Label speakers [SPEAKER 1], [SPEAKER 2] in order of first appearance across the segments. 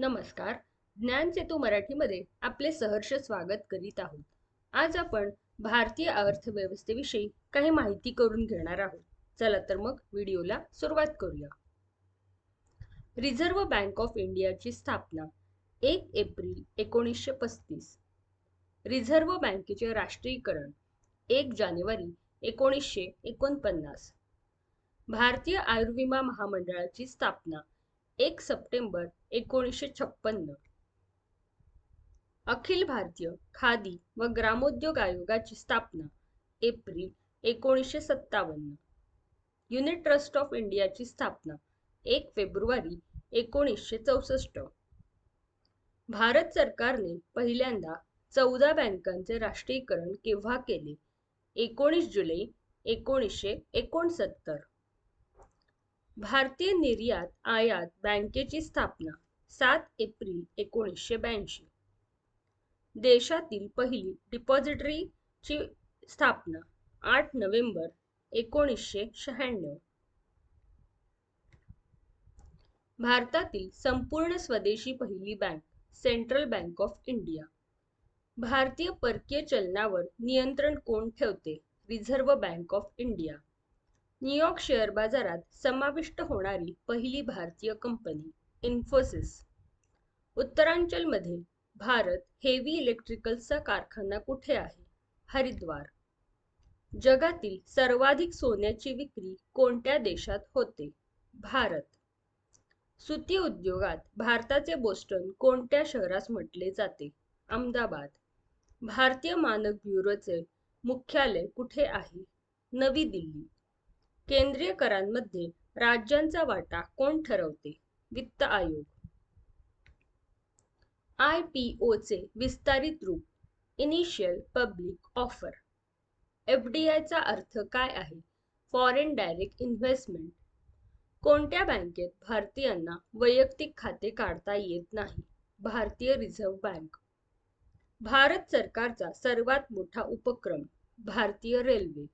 [SPEAKER 1] नमस्कार. ज्ञान सेतू मराठीमध्ये आपले सहर्ष स्वागत करीत आहोत. आज आपण भारतीय अर्थव्यवस्थेविषयी काही माहिती करून घेणार आहोत. चला तर मग व्हिडिओला सुरुवात करूया. रिझर्व्ह बँक ऑफ इंडियाची स्थापना एक एप्रिल एकोणीसशे पस्तीस. रिझर्व्ह बँकेचे राष्ट्रीयकरण एक जानेवारी एकोणीसशे एकोणपन्नास. भारतीय आयुर्विमा महामंडळाची स्थापना एक सप्टेंबर एकोणीसशे छप्पन्न अखिल भारतीय खादी व ग्रामोद्योग आयोगाची स्थापना एप्रिल एकोणीसशे सत्तावन्न. युनिट ट्रस्ट ऑफ इंडियाची स्थापना एक फेब्रुवारी एकोणीसशे चौसष्ट. भारत सरकारने पहिल्यांदा चौदा बँकांचे राष्ट्रीयकरण केव्हा केले? एकोणीस जुलै एकोणीसशे एकोणसत्तर. भारतीय निर्यात आयात बँकेची स्थापना सात एप्रिल एकोणीसशे ब्याऐंशी. देशातील पहिली डिपॉझिटरीची स्थापना आठ नोव्हेंबर एकोणीसशे शहाण्णव. भारतातील संपूर्ण स्वदेशी पहिली bank central bank of India. भारतीय परकीय चलनावर नियंत्रण कोण ठेवते? Reserve bank of India. New York share बाजारात समाविष्ट होणारी पहिली भारतीय कंपनी इन्फोसिस. उत्तरांचलमध्ये भारत हेवी इलेक्ट्रिकल्सचा कारखाना कुठे आहे? हरिद्वार. जगातील सर्वाधिक सोन्याची विक्री कोणत्या देशात होते? भारत. सुती उद्योगात भारताचे बोस्टन कोणत्या शहरास म्हटले जाते? अहमदाबाद. भारतीय मानक ब्युरोचे मुख्यालय कुठे आहे? नवी दिल्ली. केंद्रीय करांमध्ये राज्यांचा वाटा कोण ठरवते? वित्त आयोग. आय पी ओचे विस्तारित रूप initial public offer F D आयचा अर्थ काय आहे? फॉरेन डायरेक्ट इन्व्हेस्टमेंट कोणत्या बँकेत भारतीयांना वैयक्तिक खाते काढता येत नाही? भारतीय रिझर्व्ह बँक. भारत सरकारचा सर्वात मोठा उपक्रम भारतीय रेल्वे.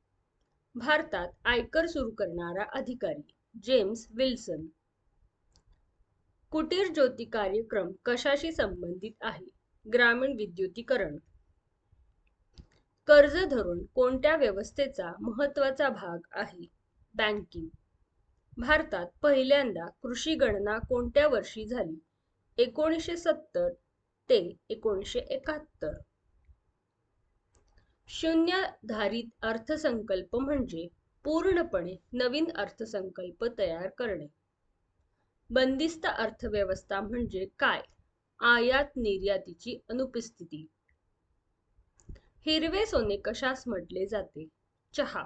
[SPEAKER 1] भारतात आयकर सुरू करणारा अधिकारी जेम्स विल्सन. कुटीर ज्योती कार्यक्रम कशाशी संबंधित आहे? ग्रामीण विद्युतीकरण. कर्ज धरून कोणत्या व्यवस्थेचा महत्त्वाचा भाग आहे? बँकिंग. भारतात पहिल्यांदा कृषी गणना कोणत्या वर्षी झाली? एकोणीसशे सत्तर ते एकोणीसशे एकाहत्तर. शून्याधारित अर्थसंकल्प म्हणजे पूर्णपणे नवीन अर्थसंकल्प तयार करणे. बंदिस्त अर्थव्यवस्था म्हणजे काय? आयात निर्यातीची अनुपस्थिती. हिरवे सोने कशास म्हटले जाते? चहा.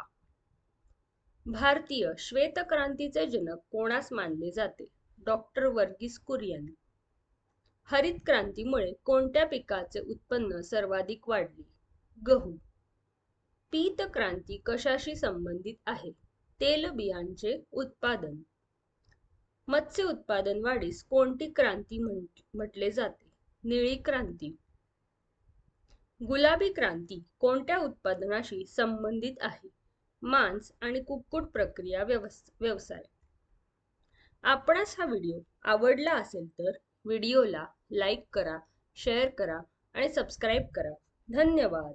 [SPEAKER 1] भारतीय श्वेतक्रांतीचे जनक कोणास मानले जाते? डॉक्टर वर्गीस कुरियन. हरित क्रांतीमुळे कोणत्या पिकाचे उत्पन्न सर्वाधिक वाढले? गहू. पीत क्रांती कशाशी संबंधित आहे? तेलबियांचे उत्पादन. मत्स्य उत्पादन वाढीस कोणती क्रांती म्हटले जाते? निळी क्रांती. गुलाबी क्रांती कोणत्या उत्पादनाशी संबंधित आहे? मांस आणि कुक्कुट प्रक्रिया व्यवसाय. आपणास हा व्हिडिओ आवडला असेल तर व्हिडिओला लाईक करा शेअर करा आणि सबस्क्राईब करा. धन्यवाद.